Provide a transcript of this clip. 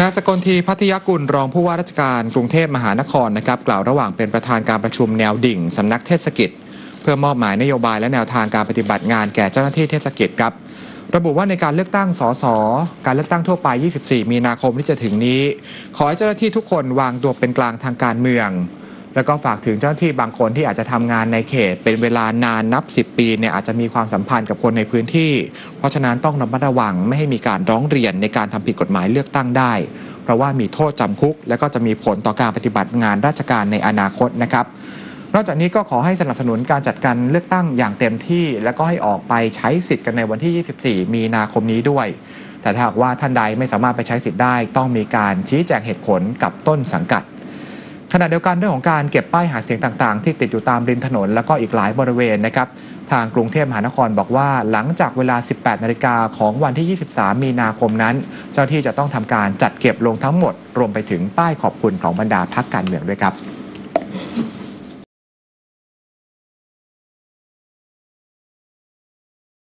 นายสกลทีพัทยกุลรองผู้ว่าราชการกรุงเทพมหานครนะครับกล่าวระหว่างเป็นประธานการประชุมแนวดิ่งสำนักเทศกิจ เพื่อมอบหมายนโยบายและแนวทางการปฏิบัติงานแก่เจ้าหน้าที่เทศกิจครับระบุว่าในการเลือกตั้งสสการเลือกตั้งทั่วไป 24 มีนาคมที่จะถึงนี้ ขอให้เจ้าหน้าที่ทุกคนวางตัวเป็นกลางทางการเมือง แล้วก็ฝากถึงเจ้าหน้าที่บางคนที่อาจจะทำงานในเขต เป็นเวลานานนับ 10 ปีเนี่ยอาจจะมีความสัมพันธ์กับคนในพื้นที่ เพราะฉะนั้นต้องระมัดระวังไม่ให้มีการร้องเรียนในการทำผิดกฎหมายเลือกตั้งได้ เพราะว่ามีโทษจำคุก และก็จะมีผลต่อการปฏิบัติงานราชการในอนาคตนะครับ นอกจากนี้ก็ขอให้สนับสนุนการจัดการเลือกตั้งอย่างเต็มที่ และก็ให้ออกไปใช้สิทธิ์กันในวันที่ 24 มีนาคมนี้ด้วย แต่ถ้าหากว่าท่านใดไม่สามารถไปใช้สิทธิ์ได้ ต้องมีการชี้แจงเหตุผลกับต้นสังกัด ขณะเดียวกันเรื่องของการเก็บป้ายหาเสียงต่างๆ ที่ติดอยู่ตามริมถนน แล้วก็อีกหลายบริเวณนะครับทางกรุงเทพมหานครบอกว่าหลังจากเวลา 18 นาฬิกาของวันที่ 23 มีนาคมนั้น เจ้าที่จะต้องทำการจัดเก็บลงทั้งหมด รวมไปถึงป้ายขอบคุณของบรรดาพักการเมืองด้วยครับ